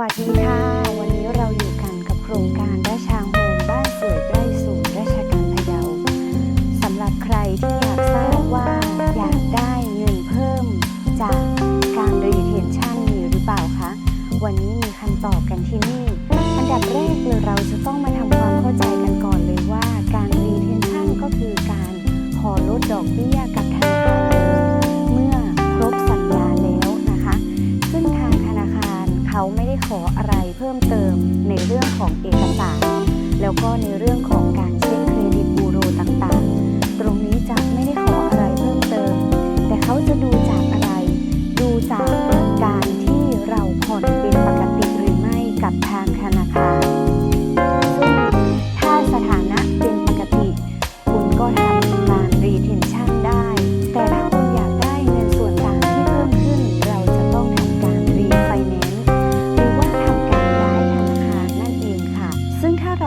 สวัสดีค่ะ วันนี้เราอยู่กันกับโครงการราชางโฮมบ้านสวยใกล้ศูนย์ราชการพะเยาสำหรับใครที่อยากทราบว่าอยากได้เงินเพิ่มจากการรีเทนชั่นมีหรือเปล่าคะ วันนี้มีคำตอบกันที่นี่ อันดับแรกเลยเราจะต้องมา เขาไม่ได้ขออะไรเพิ่มเติมในเรื่องของเอกสาร แล้วก็ในเรื่อง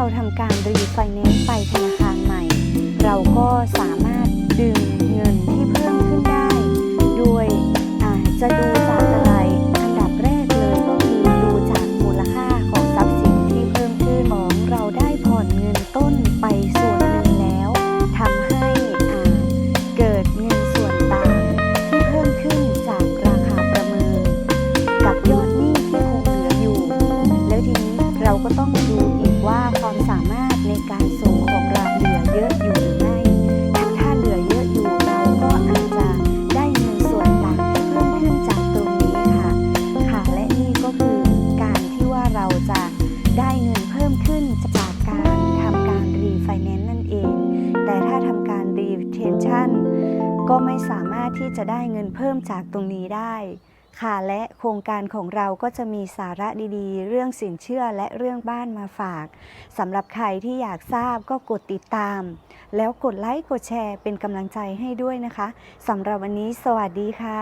เราทำการ refinance ไปธนาคารใหม่ เราก็สามารถดึงเงินที่เพิ่มขึ้นได้ โดยอาจะดูจากอะไร อันดับแรกเลยก็คือดูจากมูลค่าของทรัพย์สินที่เพิ่มขึ้นของเราได้ผ่อนเงินต้นไปส่วนหนึ่งแล้วทำให้อาเกิดเงินส่วนต่างที่เพิ่มขึ้นจากราคาประเมิน กับยอดหนี้ที่คงเหลืออยู่ แล้วทีนี้เราก็ต้อง ได้เงินเพิ่มขึ้นจากการทำการรีไฟแนนซ์นั่นเอง แต่ถ้าทำการรีเทนชั่นก็ไม่สามารถที่จะได้เงินเพิ่มจากตรงนี้ได้ ค่ะและโครงการของเราก็จะมีสาระดีๆ เรื่องสินเชื่อและเรื่องบ้านมาฝากสำหรับใครที่อยากทราบก็กดติดตาม แล้วกดไลค์กดแชร์เป็นกำลังใจให้ด้วยนะคะสำหรับวันนี้สวัสดีค่ะ